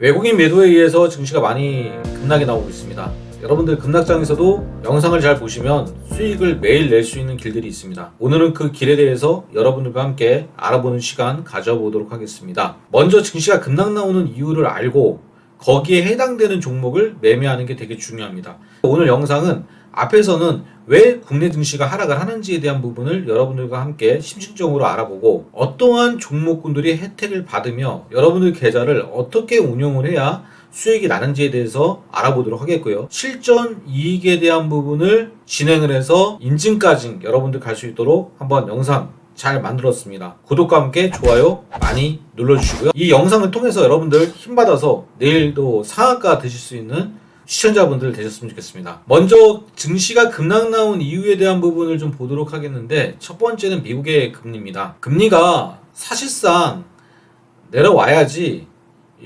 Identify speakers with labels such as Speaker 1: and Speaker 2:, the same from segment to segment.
Speaker 1: 외국인 매도에 의해서 증시가 많이 급락이 나오고 있습니다. 여러분들 급락장에서도 영상을 잘 보시면 수익을 매일 낼 수 있는 길들이 있습니다. 오늘은 그 길에 대해서 여러분들과 함께 알아보는 시간 가져보도록 하겠습니다. 먼저 증시가 급락 나오는 이유를 알고 거기에 해당되는 종목을 매매하는 게 되게 중요합니다. 오늘 영상은 앞에서는 왜 국내 증시가 하락을 하는지에 대한 부분을 여러분들과 함께 심층적으로 알아보고 어떠한 종목군들이 혜택을 받으며 여러분들 계좌를 어떻게 운용을 해야 수익이 나는지에 대해서 알아보도록 하겠고요. 실전 이익에 대한 부분을 진행을 해서 인증까지 여러분들 갈 수 있도록 한번 영상 잘 만들었습니다. 구독과 함께 좋아요 많이 눌러주시고요. 이 영상을 통해서 여러분들 힘받아서 내일도 상한가 드실 수 있는 시청자분들 되셨으면 좋겠습니다. 먼저 증시가 급락 나온 이유에 대한 부분을 좀 보도록 하겠는데 첫 번째는 미국의 금리입니다. 금리가 사실상 내려와야지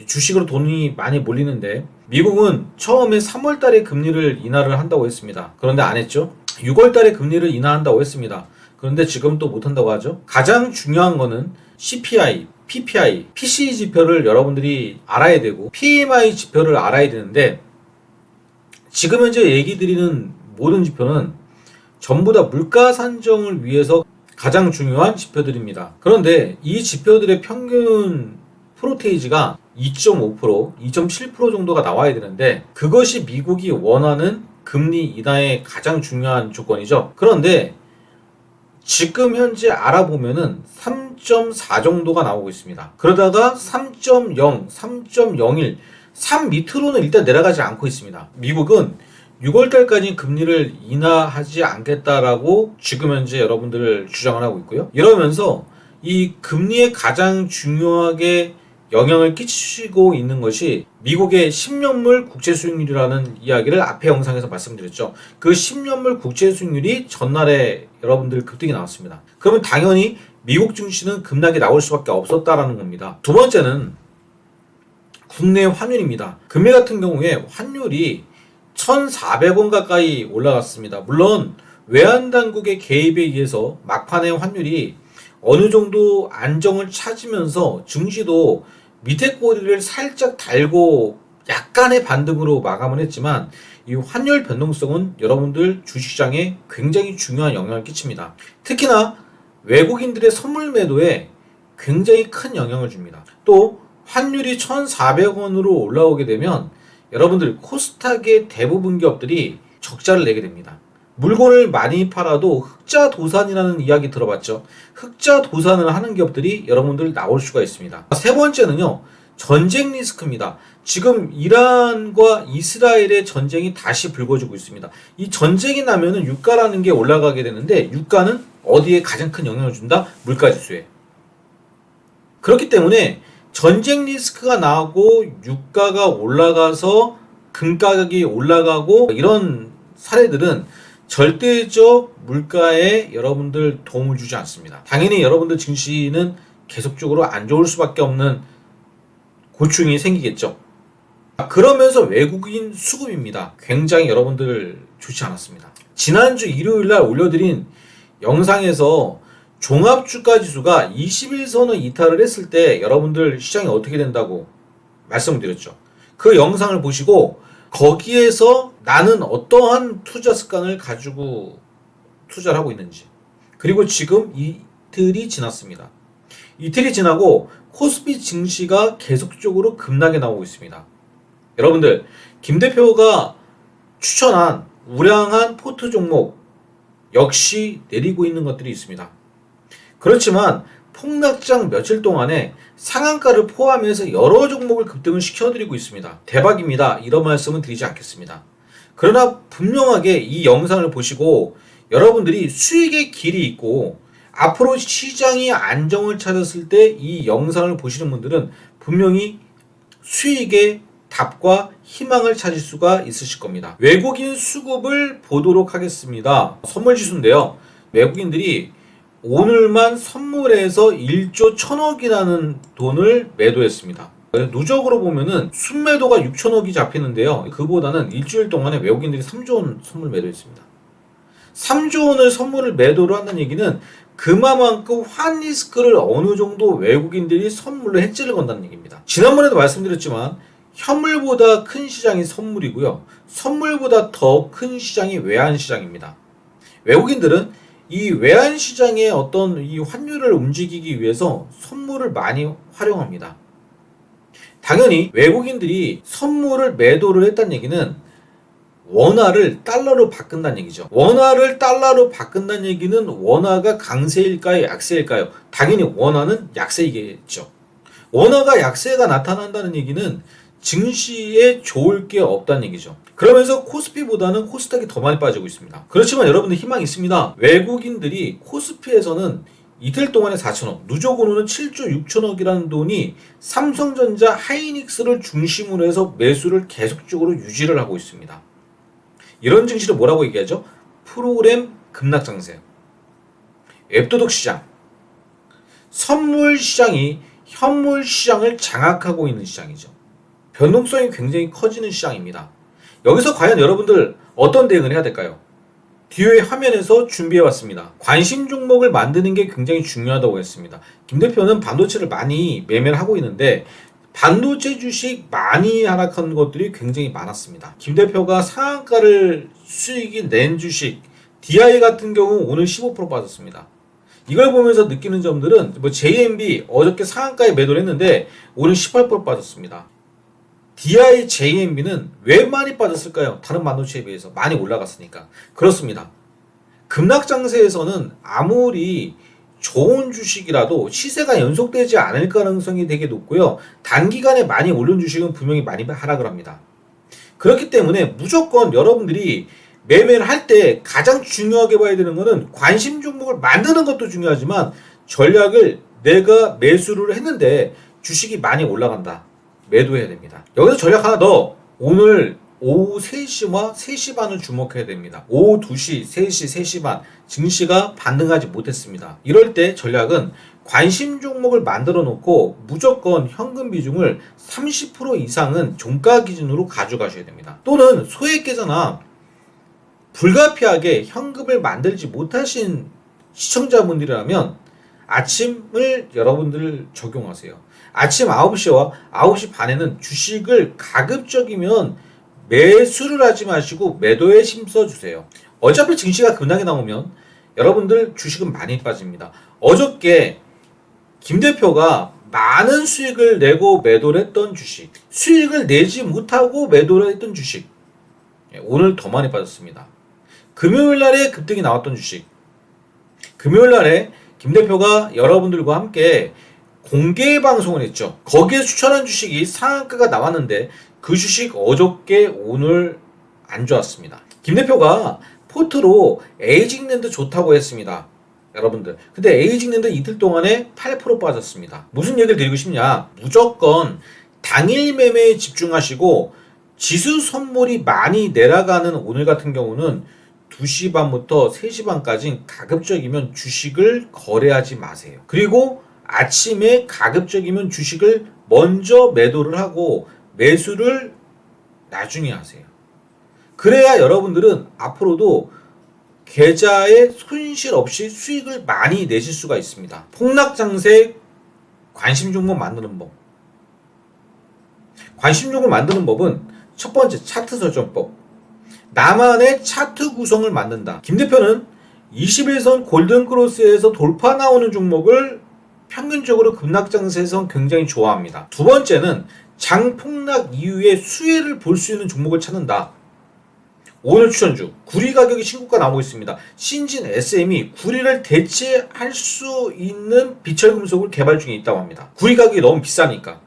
Speaker 1: 주식으로 돈이 많이 몰리는데 미국은 처음에 3월 달에 금리를 인하를 한다고 했습니다. 그런데 안 했죠. 6월 달에 금리를 인하한다고 했습니다. 그런데 지금 또 못한다고 하죠. 가장 중요한 거는 CPI, PPI, PCE 지표를 여러분들이 알아야 되고 PMI 지표를 알아야 되는데 지금 현재 얘기 드리는 모든 지표는 전부 다 물가 산정을 위해서 가장 중요한 지표들입니다. 그런데 이 지표들의 평균 프로테이지가 2.5%, 2.7% 정도가 나와야 되는데 그것이 미국이 원하는 금리 인하의 가장 중요한 조건이죠. 그런데 지금 현재 알아보면은 3.4 정도가 나오고 있습니다. 그러다가 3.0, 3.01, 3 밑으로는 일단 내려가지 않고 있습니다. 미국은 6월 달까지 금리를 인하하지 않겠다라고 지금 현재 여러분들 주장을 하고 있고요. 이러면서 이 금리에 가장 중요하게 영향을 끼치고 있는 것이 미국의 10년물 국채 수익률이라는 이야기를 앞에 영상에서 말씀드렸죠. 그 10년물 국채 수익률이 전날에 여러분들 급등이 나왔습니다. 그러면 당연히 미국 증시는 급락이 나올 수밖에 없었다라는 겁니다. 두 번째는 국내 환율입니다. 금일 같은 경우에 환율이 1,400원 가까이 올라갔습니다. 물론 외환 당국의 개입에 의해서 막판에 환율이 어느 정도 안정을 찾으면서 증시도 밑에 꼬리를 살짝 달고 약간의 반등으로 마감을 했지만 이 환율 변동성은 여러분들 주식시장에 굉장히 중요한 영향을 끼칩니다. 특히나 외국인들의 선물 매도에 굉장히 큰 영향을 줍니다. 또 환율이 1,400원으로 올라오게 되면 여러분들 코스닥의 대부분 기업들이 적자를 내게 됩니다. 물건을 많이 팔아도 흑자 도산이라는 이야기 들어봤죠. 흑자 도산을 하는 기업들이 여러분들 나올 수가 있습니다. 세 번째는요. 전쟁 리스크입니다. 지금 이란과 이스라엘의 전쟁이 다시 불거지고 있습니다. 이 전쟁이 나면은 유가라는 게 올라가게 되는데 유가는 어디에 가장 큰 영향을 준다? 물가 지수에. 그렇기 때문에 전쟁 리스크가 나고 유가가 올라가서 금 가격이 올라가고 이런 사례들은 절대적 물가에 여러분들 도움을 주지 않습니다. 당연히 여러분들 증시는 계속적으로 안 좋을 수밖에 없는 고충이 생기겠죠. 그러면서 외국인 수급입니다. 굉장히 여러분들 좋지 않았습니다. 지난주 일요일 날 올려드린 영상에서 종합 주가 지수가 21선을 이탈을 했을 때 여러분들 시장이 어떻게 된다고 말씀드렸죠. 그 영상을 보시고 거기에서 나는 어떠한 투자 습관을 가지고 투자를 하고 있는지 그리고 지금 이틀이 지났습니다. 이틀이 지나고 코스피 증시가 계속적으로 급락에 나오고 있습니다. 여러분들 김 대표가 추천한 우량한 포트 종목 역시 내리고 있는 것들이 있습니다. 그렇지만 폭락장 며칠 동안에 상한가를 포함해서 여러 종목을 급등을 시켜드리고 있습니다. 대박입니다. 이런 말씀은 드리지 않겠습니다. 그러나 분명하게 이 영상을 보시고 여러분들이 수익의 길이 있고 앞으로 시장이 안정을 찾았을 때 이 영상을 보시는 분들은 분명히 수익의 답과 희망을 찾을 수가 있으실 겁니다. 외국인 수급을 보도록 하겠습니다. 선물 지수인데요. 외국인들이 오늘만 선물에서 1조 1000억이라는 돈을 매도했습니다. 누적으로 보면은 순매도가 6천억이 잡히는데요. 그보다는 일주일 동안에 외국인들이 3조 원 선물 매도했습니다. 3조 원을 선물을 매도를 한다는 얘기는 그만큼 환 리스크를 어느 정도 외국인들이 선물로 해지를 건다는 얘기입니다. 지난번에도 말씀드렸지만 현물보다 큰 시장이 선물이고요. 선물보다 더 큰 시장이 외환 시장입니다. 외국인들은 이 외환 시장의 어떤 이 환율을 움직이기 위해서 선물을 많이 활용합니다. 당연히 외국인들이 선물을 매도를 했다는 얘기는 원화를 달러로 바꾼다는 얘기죠. 원화를 달러로 바꾼다는 얘기는 원화가 강세일까요, 약세일까요? 당연히 원화는 약세이겠죠. 원화가 약세가 나타난다는 얘기는 증시에 좋을 게 없다는 얘기죠. 그러면서 코스피보다는 코스닥이 더 많이 빠지고 있습니다. 그렇지만 여러분들 희망이 있습니다. 외국인들이 코스피에서는 이틀 동안에 4천억, 누적 오늘은 7조 6천억이라는 돈이 삼성전자 하이닉스를 중심으로 해서 매수를 계속적으로 유지를 하고 있습니다. 이런 증시를 뭐라고 얘기하죠? 프로그램 급락 장세, 웹도덕 시장, 선물 시장이 현물 시장을 장악하고 있는 시장이죠. 변동성이 굉장히 커지는 시장입니다. 여기서 과연 여러분들 어떤 대응을 해야 될까요? 뒤에 화면에서 준비해 왔습니다. 관심 종목을 만드는 게 굉장히 중요하다고 했습니다. 김 대표는 반도체를 많이 매매를 하고 있는데 반도체 주식 많이 하락한 것들이 굉장히 많았습니다. 김 대표가 상한가를 수익이 낸 주식 DI 같은 경우 오늘 15% 빠졌습니다. 이걸 보면서 느끼는 점들은 뭐 JMB 어저께 상한가에 매도를 했는데 오늘 18% 빠졌습니다. DI JMB는 왜 많이 빠졌을까요? 다른 반도체에 비해서 많이 올라갔으니까 그렇습니다. 급락장세에서는 아무리 좋은 주식이라도 시세가 연속되지 않을 가능성이 되게 높고요. 단기간에 많이 오른 주식은 분명히 많이 하락을 합니다. 그렇기 때문에 무조건 여러분들이 매매를 할 때 가장 중요하게 봐야 되는 것은 관심 종목을 만드는 것도 중요하지만 전략을 내가 매수를 했는데 주식이 많이 올라간다. 매도해야 됩니다. 여기서 전략 하나 더. 오늘 오후 3시와 3시 반을 주목해야 됩니다. 오후 2시, 3시, 3시 반 증시가 반등하지 못했습니다. 이럴 때 전략은 관심 종목을 만들어 놓고 무조건 현금 비중을 30% 이상은 종가 기준으로 가져가셔야 됩니다. 또는 소액 계좌나 불가피하게 현금을 만들지 못하신 시청자분들이라면 아침을 여러분들 적용하세요. 아침 9시와 9시 반에는 주식을 가급적이면 매수를 하지 마시고 매도에 힘써 주세요. 어차피 증시가 급락이 나오면 여러분들 주식은 많이 빠집니다. 어저께 김 대표가 많은 수익을 내고 매도를 했던 주식, 수익을 내지 못하고 매도를 했던 주식, 예, 오늘 더 많이 빠졌습니다. 금요일 날에 급등이 나왔던 주식, 금요일 날에 김 대표가 여러분들과 함께 공개 방송을 했죠. 거기에 추천한 주식이 상한가가 나왔는데 그 주식 어저께 오늘 안 좋았습니다. 김 대표가 포트로 에이징랜드 좋다고 했습니다. 여러분들. 근데 에이징랜드 이틀 동안에 8% 빠졌습니다. 무슨 얘기를 드리고 싶냐? 무조건 당일 매매에 집중하시고 지수 선물이 많이 내려가는 오늘 같은 경우는 2시 반부터 3시 반까지 가급적이면 주식을 거래하지 마세요. 그리고 아침에 가급적이면 주식을 먼저 매도를 하고 매수를 나중에 하세요. 그래야 여러분들은 앞으로도 계좌에 손실 없이 수익을 많이 내실 수가 있습니다. 폭락장세 관심 종목 만드는 법. 관심 종목을 만드는 법은 첫 번째 차트 설정법. 나만의 차트 구성을 만든다. 김 대표는 21선 골든크로스에서 돌파 나오는 종목을 평균적으로 급락장세에서 굉장히 좋아합니다. 두 번째는 장폭락 이후에 수혜를 볼 수 있는 종목을 찾는다. 오늘 추천주 구리 가격이 신고가 나오고 있습니다. 신진 SM이 구리를 대체할 수 있는 비철 금속을 개발 중에 있다고 합니다. 구리 가격이 너무 비싸니까.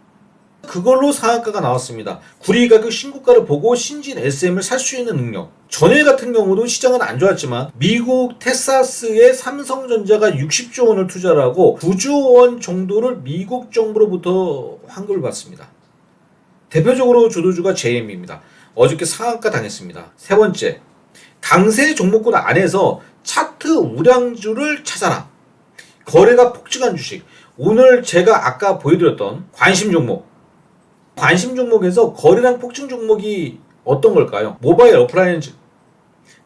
Speaker 1: 그걸로 상한가가 나왔습니다. 구리 가격 신고가를 보고 신진 SM을 살 수 있는 능력. 전일 같은 경우도 시장은 안 좋았지만 미국 텍사스의 삼성전자가 60조 원을 투자를 하고 9조 원 정도를 미국 정부로부터 환급을 받습니다. 대표적으로 주도주가 JM입니다. 어저께 상한가 당했습니다. 세 번째, 강세 종목군 안에서 차트 우량주를 찾아라. 거래가 폭증한 주식. 오늘 제가 아까 보여드렸던 관심 종목. 관심 종목에서 거래량 폭증 종목이 어떤 걸까요? 모바일 어플라이언즈,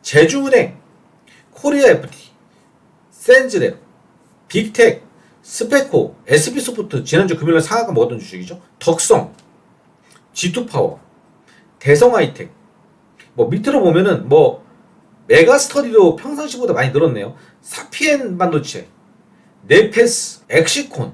Speaker 1: 제주은행, 코리아 FT, 센즈랩, 빅텍, 스페코, SB소프트 지난주 금요일에 상한가 먹었던 주식이죠. 덕성, G2파워, 대성하이텍, 뭐 밑으로 보면은 뭐 메가스터디도 평상시보다 많이 늘었네요. 사피엔 반도체, 네페스, 엑시콘.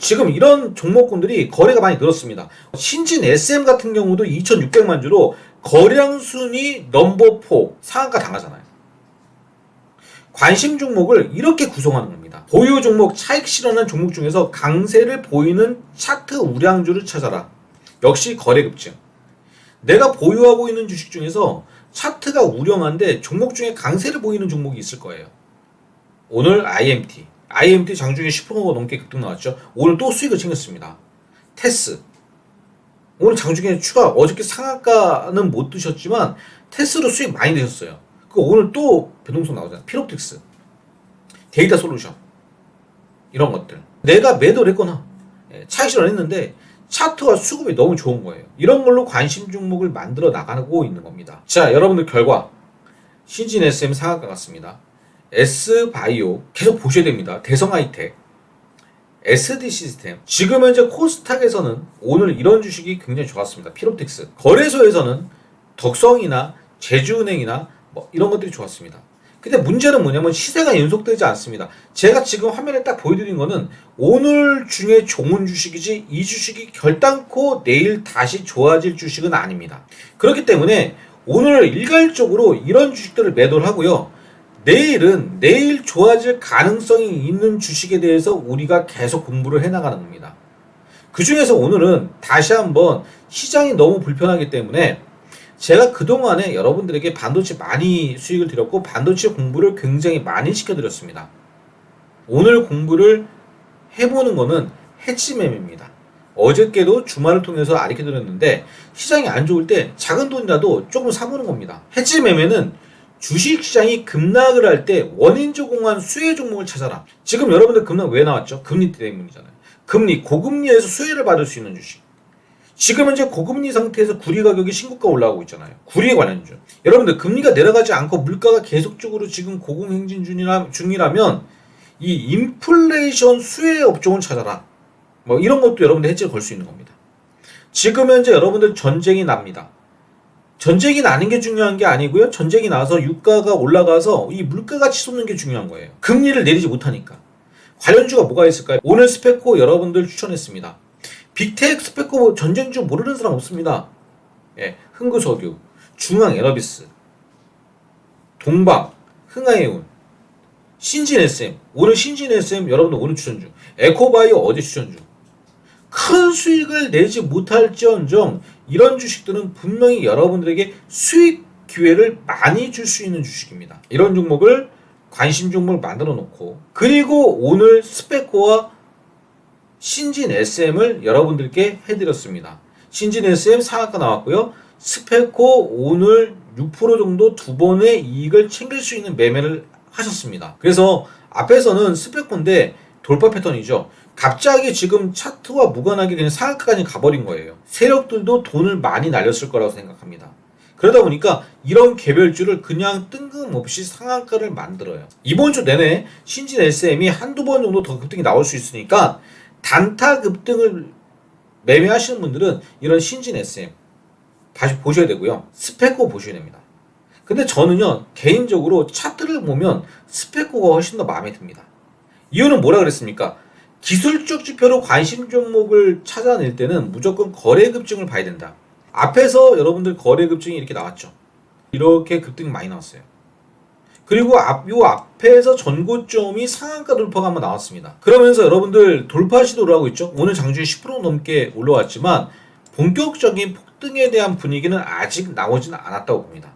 Speaker 1: 지금 이런 종목군들이 거래가 많이 늘었습니다. 신진 SM 같은 경우도 2,600만 주로 거래량 순위 넘버 4 상한가 당하잖아요. 관심 종목을 이렇게 구성하는 겁니다. 보유 종목 차익 실현한 종목 중에서 강세를 보이는 차트 우량주를 찾아라. 역시 거래 급증. 내가 보유하고 있는 주식 중에서 차트가 우량한데 종목 중에 강세를 보이는 종목이 있을 거예요. 오늘 IMT. IMT 장중에 10% 넘게 급등 나왔죠. 오늘 또 수익을 챙겼습니다. 테스. 오늘 장중에 추가 어저께 상한가는 못 드셨지만 테스로 수익 많이 드셨어요. 그 오늘 또 변동성 나오잖아요. 피롭틱스, 데이터 솔루션 이런 것들. 내가 매도를 했거나 예, 차익 실현 했는데 차트와 수급이 너무 좋은 거예요. 이런 걸로 관심 종목을 만들어 나가고 있는 겁니다. 자, 여러분들 결과 신진 SM 상한가 같습니다. S 바이오 계속 보셔야 됩니다. 대성 하이텍, SD 시스템. 지금 현재 코스닥에서는 오늘 이런 주식이 굉장히 좋았습니다. 피롭틱스. 거래소에서는 덕성이나 제주은행이나 뭐 이런 것들이 좋았습니다. 근데 문제는 뭐냐면 시세가 연속되지 않습니다. 제가 지금 화면에 딱 보여드린 거는 오늘 중에 좋은 주식이지 이 주식이 결단코 내일 다시 좋아질 주식은 아닙니다. 그렇기 때문에 오늘 일괄적으로 이런 주식들을 매도를 하고요. 내일은 내일 좋아질 가능성이 있는 주식에 대해서 우리가 계속 공부를 해나가는 겁니다. 그 중에서 오늘은 다시 한번 시장이 너무 불편하기 때문에 제가 그동안에 여러분들에게 반도체 많이 수익을 드렸고 반도체 공부를 굉장히 많이 시켜드렸습니다. 오늘 공부를 해보는 거는 해치 매매입니다. 어저께도 주말을 통해서 알려 드렸는데 시장이 안 좋을 때 작은 돈이라도 조금 사보는 겁니다. 해치 매매는 주식 시장이 급락을 할 때 원인 제공한 수혜 종목을 찾아라. 지금 여러분들 급락 왜 나왔죠? 금리 때문이잖아요. 금리 고금리에서 수혜를 받을 수 있는 주식. 지금 현재 고금리 상태에서 구리 가격이 신고가 올라오고 있잖아요. 구리에 관련주. 여러분들 금리가 내려가지 않고 물가가 계속적으로 지금 고공행진 중이라, 중이라면 이 인플레이션 수혜 업종을 찾아라. 뭐 이런 것도 여러분들 해지를 걸 수 있는 겁니다. 지금 현재 여러분들 전쟁이 납니다. 전쟁이 나는 게 중요한 게 아니고요. 전쟁이 나서 유가가 올라가서 이 물가가 치솟는 게 중요한 거예요. 금리를 내리지 못하니까. 관련주가 뭐가 있을까요? 오늘 스페코 여러분들 추천했습니다. 빅텍 스페코 전쟁주 모르는 사람 없습니다. 예, 흥구석유, 중앙에너비스, 동방, 흥하해운, 신진 SM. 오늘 신진 SM 여러분들 오늘 추천주. 에코바이오 어제 추천주. 큰 수익을 내지 못할지언정 이런 주식들은 분명히 여러분들에게 수익 기회를 많이 줄 수 있는 주식입니다. 이런 종목을 관심 종목을 만들어 놓고 그리고 오늘 스페코와 신진 SM을 여러분들께 해드렸습니다. 신진 SM 상한가 나왔고요. 스페코 오늘 6% 정도 두 번의 이익을 챙길 수 있는 매매를 하셨습니다. 그래서 앞에서는 스페코인데 돌파 패턴이죠. 갑자기 지금 차트와 무관하게 그냥 상한가까지 가버린 거예요. 세력들도 돈을 많이 날렸을 거라고 생각합니다. 그러다 보니까 이런 개별주를 그냥 뜬금없이 상한가를 만들어요. 이번 주 내내 신진 SM이 한두 번 정도 더 급등이 나올 수 있으니까 단타 급등을 매매하시는 분들은 이런 신진 SM 다시 보셔야 되고요. 스페코 보셔야 됩니다. 근데 저는요, 개인적으로 차트를 보면 스페코가 훨씬 더 마음에 듭니다. 이유는 뭐라 그랬습니까? 기술적 지표로 관심 종목을 찾아낼 때는 무조건 거래 급증을 봐야 된다. 앞에서 여러분들 거래 급증이 이렇게 나왔죠. 이렇게 급등이 많이 나왔어요. 그리고 앞, 요 앞에서 전고점이 상한가 돌파가 한번 나왔습니다. 그러면서 여러분들 돌파 시도를 하고 있죠. 오늘 장중에 10% 넘게 올라왔지만 본격적인 폭등에 대한 분위기는 아직 나오지는 않았다고 봅니다.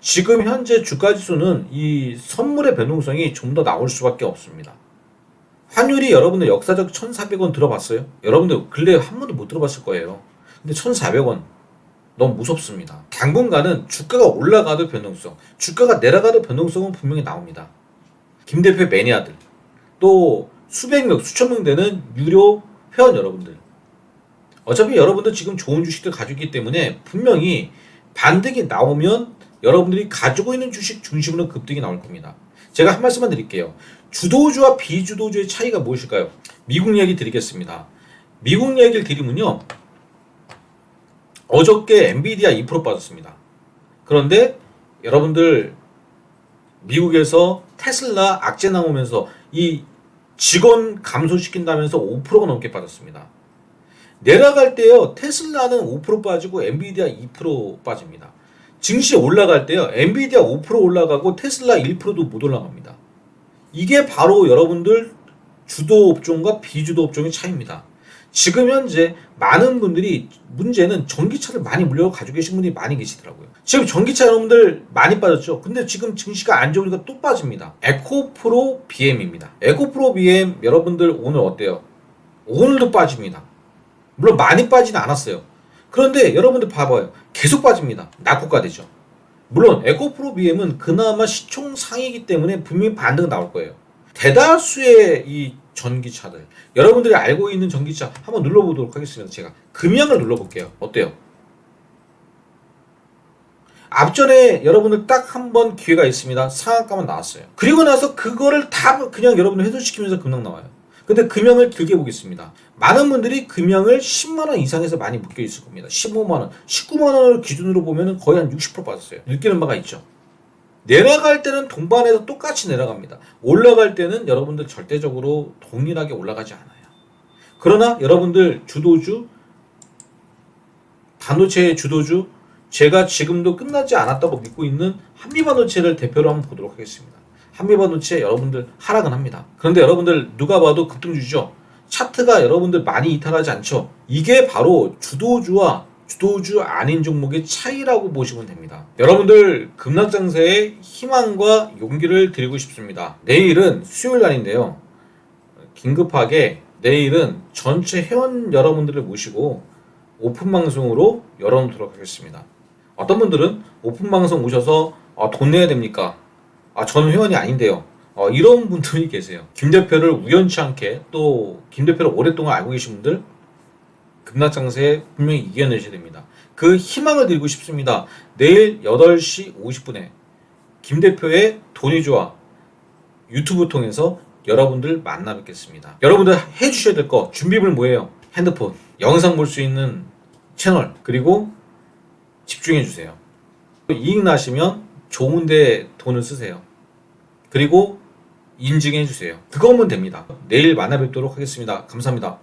Speaker 1: 지금 현재 주가 지수는 이 선물의 변동성이 좀 더 나올 수밖에 없습니다. 환율이 여러분들 역사적 1,400원 들어봤어요? 여러분들 근래 한 번도 못 들어봤을 거예요. 근데 1,400원 너무 무섭습니다. 당분간은 주가가 올라가도 변동성, 주가가 내려가도 변동성은 분명히 나옵니다. 김 대표의 매니아들, 또 수백 명, 수천 명 되는 유료 회원 여러분들. 어차피 여러분들 지금 좋은 주식들 가지고 있기 때문에 분명히 반등이 나오면 여러분들이 가지고 있는 주식 중심으로 급등이 나올 겁니다. 제가 한 말씀만 드릴게요. 주도주와 비주도주의 차이가 무엇일까요? 미국 얘기 드리겠습니다. 미국 얘기를 드리면요. 어저께 엔비디아 2% 빠졌습니다. 그런데 여러분들 미국에서 테슬라 악재 나오면서 이 직원 감소시킨다면서 5%가 넘게 빠졌습니다. 내려갈 때요 테슬라는 5% 빠지고 엔비디아 2% 빠집니다. 증시 올라갈 때요 엔비디아 5% 올라가고 테슬라 1%도 못 올라갑니다. 이게 바로 여러분들 주도 업종과 비주도 업종의 차이입니다. 지금 현재 많은 분들이 문제는 전기차를 많이 물려 가지고 계신 분들이 많이 계시더라고요. 지금 전기차 여러분들 많이 빠졌죠. 근데 지금 증시가 안 좋으니까 또 빠집니다. 에코프로 BM입니다. 에코프로 BM 여러분들 오늘 어때요? 오늘도 빠집니다. 물론 많이 빠지는 않았어요. 그런데 여러분들 봐봐요. 계속 빠집니다. 낙후가 되죠. 물론 에코프로 BM은 그나마 시총 상이기 때문에 분명히 반등 나올 거예요. 대다수의 이 전기차들 여러분들이 알고 있는 전기차 한번 눌러보도록 하겠습니다. 제가 금양을 눌러볼게요. 어때요? 앞전에 여러분들 딱 한 번 기회가 있습니다. 상한가만 나왔어요. 그리고 나서 그거를 다 그냥 여러분들 회수시키면서 금양 나와요. 근데 금양을 길게 보겠습니다. 많은 분들이 금양을 10만 원 이상에서 많이 묶여 있을 겁니다. 15만 원, 19만 원을 기준으로 보면 거의 한 60% 빠졌어요. 느끼는 바가 있죠. 내려갈 때는 동반해서 똑같이 내려갑니다. 올라갈 때는 여러분들 절대적으로 동일하게 올라가지 않아요. 그러나 여러분들 주도주, 반도체의 주도주, 제가 지금도 끝나지 않았다고 믿고 있는 한미반도체를 대표로 한번 보도록 하겠습니다. 한미반도체 여러분들 하락은 합니다. 그런데 여러분들 누가 봐도 급등주죠. 차트가 여러분들 많이 이탈하지 않죠. 이게 바로 주도주와 주도주 아닌 종목의 차이라고 보시면 됩니다. 여러분들 급락장세에 희망과 용기를 드리고 싶습니다. 내일은 수요일 날인데요. 긴급하게 내일은 전체 회원 여러분들을 모시고 오픈 방송으로 열어놓도록 하겠습니다. 어떤 분들은 오픈 방송 오셔서 아, 돈 내야 됩니까? 아, 저는 회원이 아닌데요. 어, 이런 분들이 계세요. 김 대표를 우연치 않게 또 김 대표를 오랫동안 알고 계신 분들 급락장세에 분명히 이겨내셔야 됩니다. 그 희망을 드리고 싶습니다. 내일 8시 50분에 김 대표의 돈이 좋아 유튜브 통해서 여러분들 만나 뵙겠습니다. 여러분들 해주셔야 될 거 준비물 뭐예요? 핸드폰, 영상 볼 수 있는 채널, 그리고 집중해 주세요. 이익 나시면 좋은데 돈을 쓰세요. 그리고 인증해 주세요. 그거면 됩니다. 내일 만나 뵙도록 하겠습니다. 감사합니다.